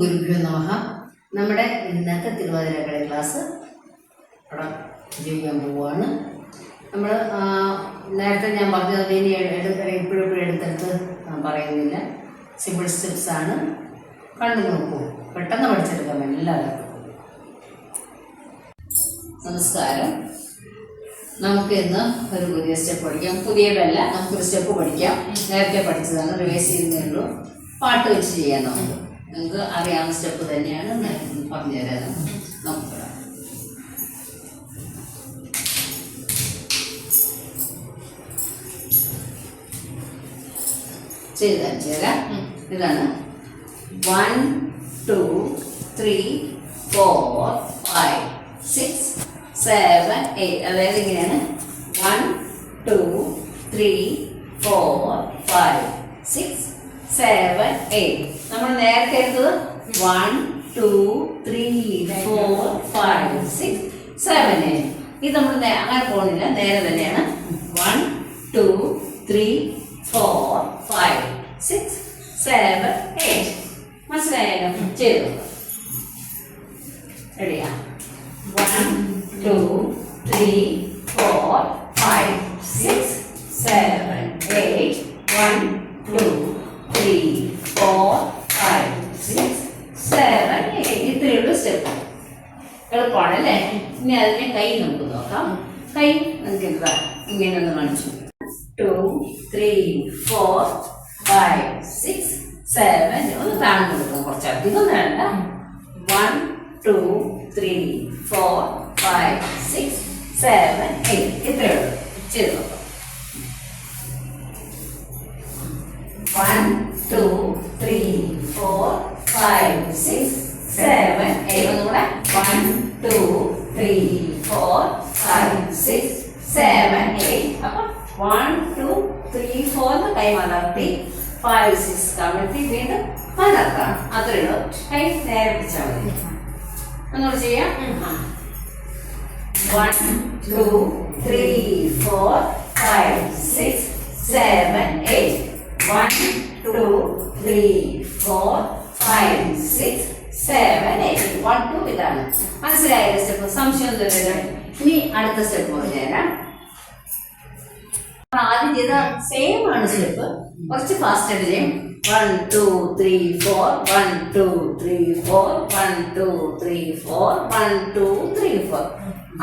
ഗുരുഭ്യോ നമഹ നമ്മുടെ ഇന്നത്തെ തിരുവാതിരക്കളി ക്ലാസ് അവിടെ ജീവിക്കാൻ പോവുകയാണ്. നമ്മൾ നേരത്തെ ഞാൻ പറഞ്ഞത് ഇനി ഇപ്പോഴും ഇപ്പോഴും എടുത്തെടുത്ത് പറയുന്നില്ല. സിമ്പിൾ സ്റ്റെപ്സ് ആണ്. കണ്ടു നോക്കൂ. പെട്ടെന്ന് പഠിച്ചെടുക്കാം എല്ലാവർക്കും. നമസ്കാരം. നമുക്ക് ഇന്ന് ഒരു പുതിയ സ്റ്റെപ്പ് പഠിക്കാം. പുതിയതല്ല നമുക്കൊരു സ്റ്റെപ്പ് പഠിക്കാം. നേരത്തെ പഠിച്ചതാണ് റിവേഴ്സ് ചെയ്യുന്നേ ഉള്ളൂ. പാട്ട് വെച്ച് ചെയ്യാൻ നമുക്ക് നിങ്ങൾക്ക് അറിയാവുന്ന സ്റ്റെപ്പ് തന്നെയാണ് ഞാൻ പറഞ്ഞുതരാം നമുക്ക് ചെയ്ത് തരാം ഇതാണ്. One two three four five six seven eight അതായത് ഇങ്ങനെയാണ്. One two three four five six seven eight നമ്മൾ നേരത്തെ എടുത്തത് one two three four five six seven eight ഇത് നമ്മൾ അങ്ങനെ പോകുന്നില്ല നേരെ തന്നെയാണ്. One two three four five six seven eight മനസ്സിലായോ ചെയ്തു. എന്താ ഇങ്ങനെ ഒന്ന് കാണിച്ചു. Two three four five six seven ഒന്ന് താഴ്ന്നു കൊടുക്കണം കുറച്ച് അധികം വേണ്ട. One two three four five six seven eight ഇത്രയേ ഉള്ളൂ. ചെയ്ത് നോക്കാം. One two three four five six seven eight ഒന്നുകൂടെ one two three four five six seven eight അപ്പം വൺ ടു ത്രീ ഫോർ എന്ന് കൈ മലർത്തി ഫൈവ് സിക്സ് കമിഴ്ത്തി വീണ്ടും പലർത്താം അത്രയേ ഉള്ളൂ കൈ നേരെ പിടിച്ചാൽ മതി. ഒന്നുകൂടെ ചെയ്യാം. One two three four five six seven eight one two three four five six seven eight one two ഇതാണ്. മനസ്സിലായ സ്റ്റെപ്പ് സംശയം ഇനി അടുത്ത സ്റ്റെപ്പ് പറഞ്ഞുതരാം ആദ്യം ചെയ്ത സെയിം ആണ് സ്റ്റെപ്പ് കുറച്ച് ഫാസ്റ്റ് ആയിട്ട് ചെയ്യും. One two three four one two three four one two three four one two three four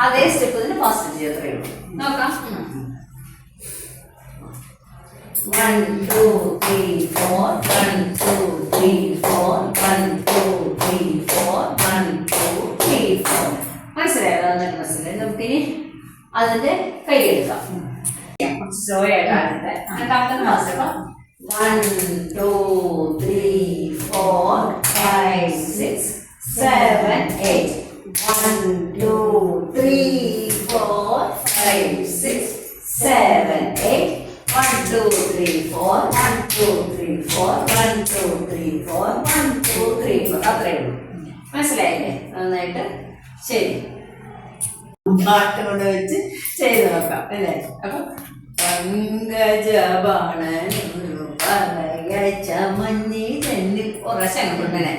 അതേ സ്റ്റെപ്പ് തന്നെ ഫാസ്റ്റ് ചെയ്യത്രേ ഉള്ളൂ. നോക്കാം. One two three four one two three four one two three four one two three four മനസ്സിലായോ? എന്നിട്ട് മനസ്സിലായി നമുക്കിനി അതിന്റെ കൈ എടുക്കാം. കുറച്ച് സ്ലോ ആയിട്ട് രണ്ടാമത്തെ class one two three four five six seven eight one two three four five six seven eight one two three four one two three four one two three four one two three four അത്രയേ ഉള്ളൂ. മനസ്സിലായില്ലേ? നന്നായിട്ട്. ശരി. പാട്ട് കൊണ്ട് വെച്ച് ചെയ്ത് നോക്കാം അല്ലേ? അപ്പൊ പങ്കജബാണനൊരു പറയച്ച മഞ്ഞി തന്നെ ഉറശം കൊണ്ടനെ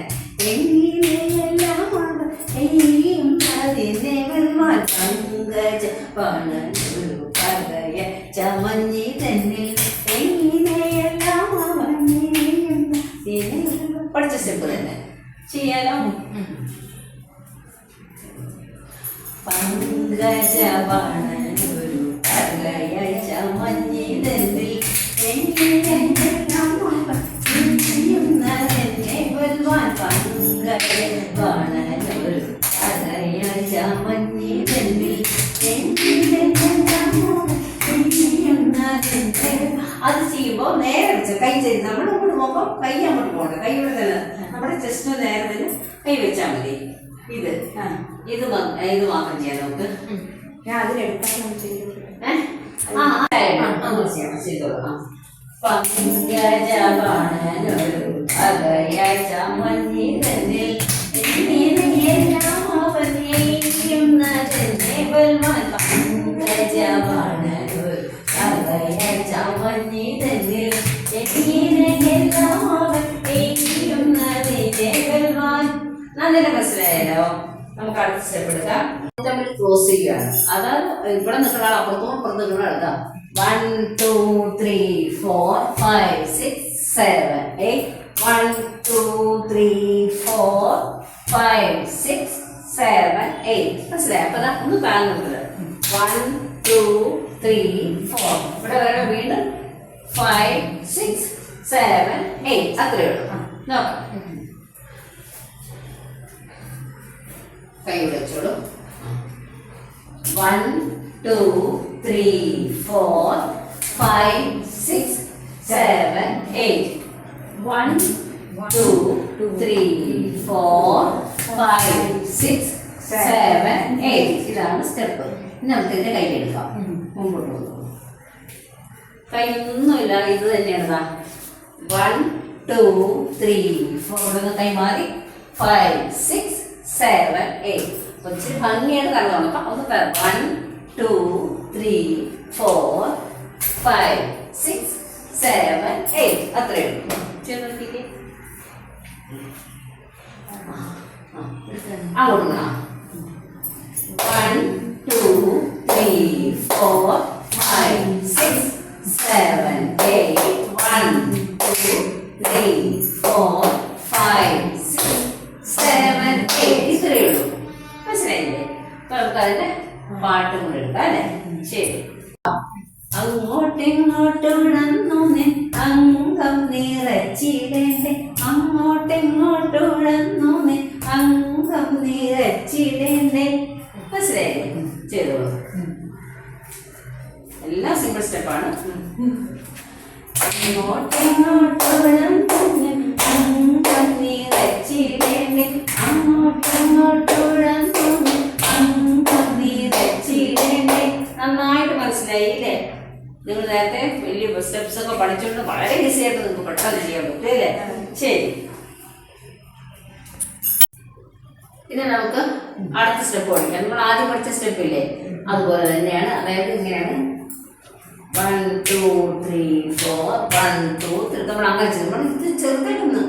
കൈ അങ്ങോട്ട് പോകണ്ട. കൈ ഇവിടെ തന്നെ. നമ്മുടെ ചെസ്റ്റ് നേരെ തന്നെ കൈ വെച്ചാൽ മതി. ഇത്. ഇത് ഇത് മാത്രം ചെയ്യാം നമുക്ക്. ഞാൻ അതിലെടുക്കാൻ ആ, ബൽവാൻ. അതിന്റെ മനസ്സിലായല്ലോ. നമുക്ക് അടുത്ത സ്റ്റെപ്പ് എടുക്കാം. തമ്മിൽ ക്ലോസ് ചെയ്യുകയാണ് അതായത് ഇവിടെ നിൽക്കുന്ന ആൾ അപ്പുറത്തും അപ്പുറത്ത് നിൽക്കുന്ന എടുക്കാം one two three four five six seven eight one two three four five six seven eight മനസ്സിലായി? അപ്പൊ ഒന്ന് താങ്ങുന്നത് വൺ ടു ത്രീ ഫോർ ഇവിടെ വരെ വീണ്ടും ഫൈവ് സിക്സ് സെവൻ എയ്റ്റ് അത്രയേ ഉള്ളൂ. നോക്കാം. കൈ വെച്ചോളൂ. One two three four five six seven eight one two three four five six seven eight ഇതാണ് സ്റ്റെപ്പ് ഇനി നമുക്ക് ഇതിന്റെ കൈ എടുക്കാം. മുമ്പോട്ട് പോകുന്നു കൈ ഒന്നുമില്ല ഇത് തന്നെയാണ് വൺ ടു ത്രീ ഫോർ കൈ മാറി. ഫൈവ് സിക്സ് സെവൻ എയ്റ്റ് ഒത്തിരി ഭംഗിയാണ് കാണുന്നു നോക്കാം ഒന്ന് one two three four five six seven eight അത്രയേ ഉള്ളൂ. ചെയ്ത് നോക്കിക്കേ അങ്ങോട്ട് one two three four five six seven നിറച്ചിടേണ്ടേ അങ്ങോട്ടിങ്ങോട്ടുഴന്നു അംഗം നിറച്ചിടേണ്ടേ മനസ്സിലായില്ലേ? ചെയ്തോളൂ എല്ലാം സിമ്പിൾ സ്റ്റെപ്പാണ് അങ്ങോട്ടിങ്ങോട്ടുഴന്നു അംഗം നിറച്ചിടേണ്ടേ അങ്ങോട്ടിങ്ങോട്ടുഴന്നു അംഗം നിറച്ചിടേണ്ടേ നന്നായിട്ട് മനസ്സിലായില്ലേ? നിങ്ങൾ നേരത്തെ വലിയ സ്റ്റെപ്സ് ഒക്കെ പഠിച്ചുകൊണ്ട് വളരെ ഈസി ആയിട്ട് നിങ്ങൾക്ക് പെട്ടെന്ന് ചെയ്യാൻ പറ്റും അല്ലേ? ശരി. ഇനി നമുക്ക് അടുത്ത സ്റ്റെപ്പ് പഠിക്കാം. നമ്മൾ ആദ്യം പഠിച്ച സ്റ്റെപ്പ് ഇല്ലേ? അതുപോലെ തന്നെയാണ്. അതായത് ഇങ്ങനെയാണ്. One two three four one two three നമ്മൾ അങ്ങനെ ചെയ്തു. നമ്മൾ ഇത് ചെറുതായിട്ടൊന്ന്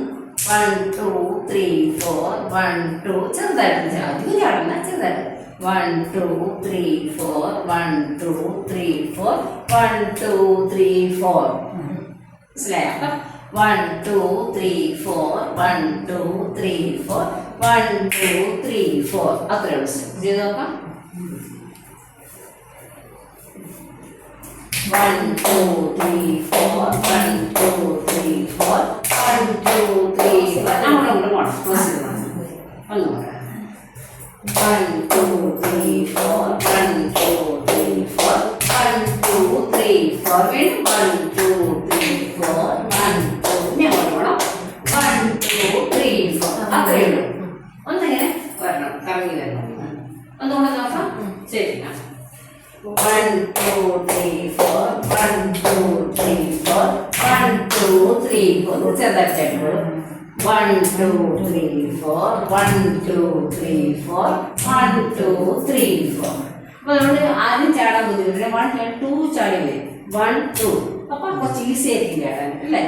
one two three four one two ചെറുതായിട്ട് അധികം ചാടുന്ന ചെറുതായിട്ട്. One two three four one two three four one two three four മനസ്സിലായോ അപ്പം one two three four one two three four one two three four അത്രേ ഉള്ളൂ ചെയ്ത് നോക്കാം one two three four one two three four one two three four അങ്ങോട്ട് പോകണം പോകണം ഒന്ന് പറയാം one two three four one two three four one two three four വീണ്ടും one two three four one two ഇനി അങ്ങോട്ട് പോകണം വൺ ടു ത്രീ ഫോർ അത്രയേ ഉള്ളൂ ഒന്നിങ്ങനെ വരണം കറങ്ങി വരണം ഒന്നുകൂടെ നോക്കാം ശരി one two three four one two three four one two three four ചെറുതായിട്ട് one two three four one two three four one two three four അപ്പൊ നമ്മൾ ആദ്യം ചാടാൻ ബുദ്ധിമുട്ടില്ല. വൺ ടു ചാടി വരും വൺ ടു അപ്പൊ കുറച്ച് ഈസി ആയിരിക്കും ചാടാൻ അല്ലേ?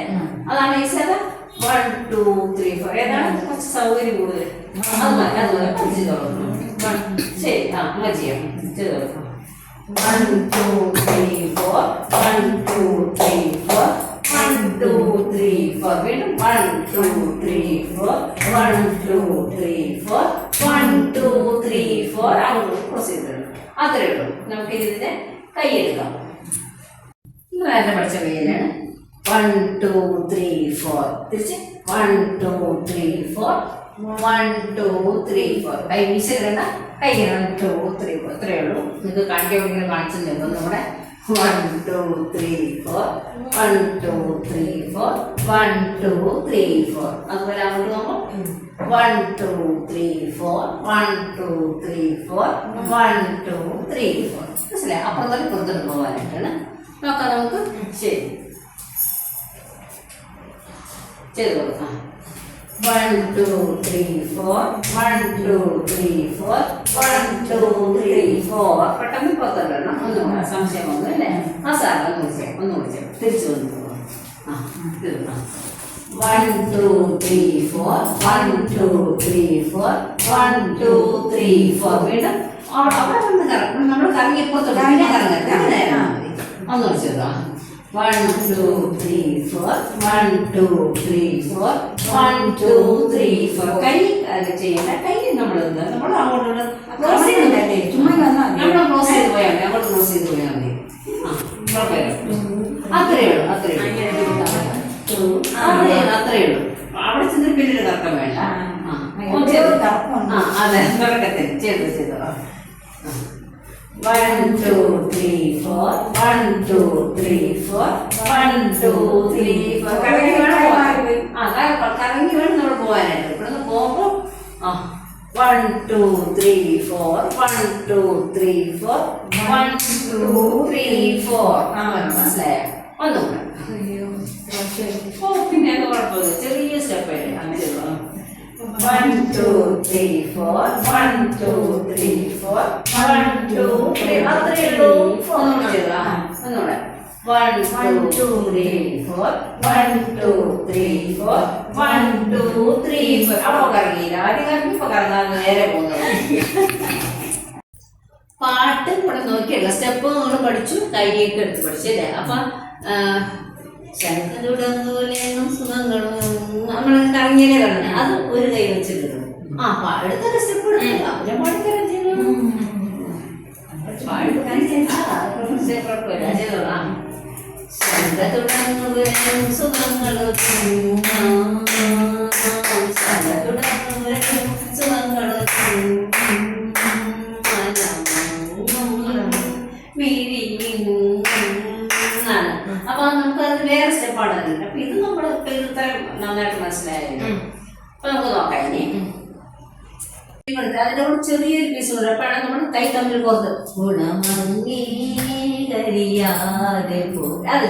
അതാണ് ഈസി അതാ വൺ ടു ത്രീ ഫോർ ഏതാണ്? കുറച്ച് സൗകര്യം കൂടുതൽ. അത് മതി അത് മതി. അത് ചെയ്തോളൂ. ശരി. ആ അങ്ങനെ ചെയ്യാം? ചെയ്തോളൂ. One two three four one two three four one two three four വീണ്ടും one, two, three, four. One, two, three, four. One, two, three, four. അങ്ങോട്ട് ക്രോസ് ചെയ്തിട്ടുണ്ട് അത്രേ ഉള്ളൂ. നമുക്ക് ഇതിന്റെ കൈ എടുക്കാം നേരത്തെ പഠിച്ച കൈയിലാണ് വൺ ടു ത്രീ ഫോർ തിരിച്ച് one two three four one two three four കൈ വീശിടണ്ട. കൈ ടു ത്രീ ഫോർ ഇത്രയേ ഉള്ളൂ. നിങ്ങൾക്ക് കാണിക്കാൻ കാണിച്ചു തരുന്നു നമ്മുടെ one two three four one two three four one two three four അതുപോലെ അങ്ങോട്ട് നോക്കും. One two three four one two three four one two three four മനസ്സിലായി? അപ്പം തന്നെ പുറത്തോട്ട് പോകാനായിട്ടാണ്. നോക്കാം നമുക്ക്. ശരി. ചെയ്ത് കൊടുക്കാം. One two three four one two three four one two three four പെട്ടെന്ന് പുറത്തോട്ട് വരണം ഒന്നും കൂടെ. സംശയം ഒന്നും അല്ലേ ആ സാർ ഒന്ന് വിളിച്ചേ. ഒന്ന് വിളിച്ചേ. തിരിച്ചു വന്നു ആ ആ one two three four one two three four one two three four വീണ്ടും അവിടെ അവിടെ വന്ന് കറങ്ങും നമ്മൾ കറങ്ങിയപ്പോൾ പിന്നെ കറങ്ങരുത്. അങ്ങനെ ഒന്ന് വെച്ചോ one two three four one two three four one two three four കൈ ചെയ്യണ്ട കൈ നമ്മൾ നമ്മൾ അങ്ങോട്ട് ക്രോസ് ചെയ്ത് ചുമ്മാ നമ്മൾ ക്രോസ് ചെയ്ത് പോയാൽ മതി. അങ്ങോട്ട് ക്രോസ് ചെയ്ത് പോയാൽ മതി. അത്രയേ ഉള്ളൂ അത്രയേ ഉള്ളൂ. അത്രയേ ഉള്ളൂ. അവിടെ ചെന്നിട്ട് പിന്നീട് തർക്കം വേണ്ട. ആ അതെ തുടക്കത്തിൽ. ചെയ്തു ചെയ്തു. One two three four one two three four one two three four കറങ്ങി വേണം. ആ കറങ്ങി വേണം നമ്മൾ പോകാനായിട്ട്. ഇവിടുന്ന് പോകുമ്പോൾ ആ. One two three four one two three four one two three four ആ മനസ്സിലായോ? ഒന്നുകൂടെ ഓ പിന്നെ കുഴപ്പമില്ല. ചെറിയ സ്റ്റെപ്പ് അങ്ങനെ one two three four one two three four one two three അത്രയേ ഉള്ളൂ. ഒന്നുകൂടെ one two three four one two three four one two three four അവിടെ കറങ്ങിയില്ല ആദ്യം കറങ്ങി ഇപ്പൊ കറങ്ങാൻ നേരെ പോകുന്നത് പാട്ട് ഇവിടെ നോക്കിയല്ല. സ്റ്റെപ്പ് നമ്മൾ പഠിച്ചു കൈയൊക്കെ എടുത്ത് പഠിച്ചു അല്ലേ? അപ്പൊ ശരത്തുടങ്ങൂലേന്നും സുഖങ്ങളും നമ്മൾ കറങ്ങിയല്ലേ കറങ്ങി അത് ഒരു കൈ വെച്ചിട്ടുണ്ട് ആ പാടുത്ത സ്റ്റെപ്പ് എടുത്തില്ല അവരെ പാടിത്തരാൻ അപ്പൊ നമുക്ക് വേറെ സ്റ്റെപ്പാണ് അതിന്റെ അപ്പൊ ഇത് നമ്മൾ നന്നായിട്ട് മനസ്സിലായല്ലോ അപ്പൊ നമുക്ക് നോക്കാം ഇനി. അതിന്റെ കൂടെ ചെറിയൊരു അപ്പോഴാണ് നമ്മൾ കൈ തമ്മിൽ പുറത്ത് ഗുണമംഗീകരിയാതെ അത്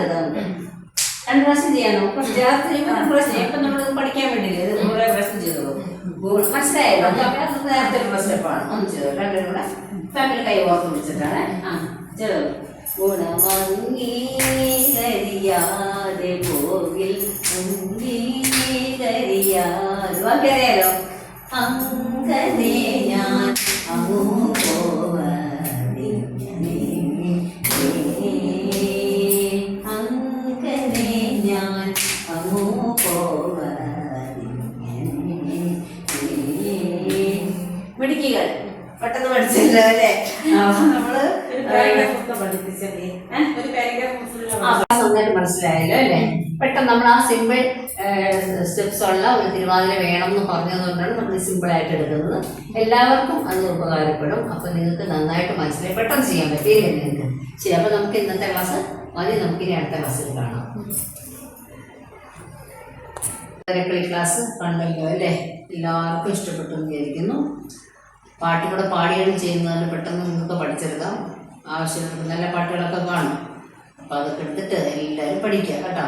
രണ്ട് പ്രാവശ്യം ചെയ്യാനോ? ചേർത്ത് ചെയ്യുമ്പോൾ രണ്ട് പ്രാവശ്യം ഇപ്പൊ നമ്മൾ പഠിക്കാൻ വേണ്ടിയില്ലേ? ഇത് കുറെ പ്രാവശ്യം ചെയ്തോളൂ. മനസ്സിലായല്ലോ? അപ്പൊ നേരത്തെ ഉള്ള സ്റ്റെപ്പാണ് ഒന്ന് ചെയ്തു രണ്ടും കൂടെ തമ്മിൽ കൈ ഓർത്ത് പിടിച്ചിട്ടാണ്. ആ ചെയ്തോ ഗുണമംഗീകരിയാതെ പോകിൽ അംഗീകരിയാതെ ബാക്കി അറിയാലോ അങ്ങനെ ഞാൻ മിടുക്കികൾ. പെട്ടെന്ന് പഠിച്ചല്ലോ അല്ലേ? അപ്പൊ നമ്മൾ പാരഗ്രാഫ് പഠിപ്പിച്ചല്ലേ ഒരു പാരഗ്രാഫ് ഫുള്ള് ആ class നന്നായിട്ട് മനസ്സിലായല്ലോ അല്ലേ പെട്ടെന്ന് നമ്മൾ ആ സിമ്പിൾ സ്റ്റെപ്സ് ഉള്ള ഒരു തിരുവാതിര വേണം എന്ന് പറഞ്ഞതുകൊണ്ടാണ് നമ്മൾ സിമ്പിൾ ആയിട്ട് എടുക്കുന്നത്. എല്ലാവർക്കും അത് ഉപകാരപ്പെടും. അപ്പോൾ നിങ്ങൾക്ക് നന്നായിട്ട് മനസ്സിലായി. പെട്ടെന്ന് ചെയ്യാൻ പറ്റിയില്ലേ നിങ്ങൾക്ക്? ശരി അപ്പം നമുക്ക് ഇന്നത്തെ ക്ലാസ് മതി നമുക്ക് ഇനി അടുത്ത ക്ലാസ്സിൽ കാണാം. കളി ക്ലാസ് കണ്ടല്ലോ അല്ലേ? എല്ലാവർക്കും ഇഷ്ടപ്പെട്ടു വിചാരിക്കുന്നു. പാട്ടും കൂടെ ചെയ്യുന്നതിന് പെട്ടെന്ന് നിങ്ങൾക്ക് പഠിച്ചെടുക്കാം. ആവശ്യമുള്ള നല്ല പാട്ടുകളൊക്കെ കാണും. അപ്പോൾ അതൊക്കെ എടുത്തിട്ട് എല്ലാവരും പഠിക്കുക കേട്ടോ.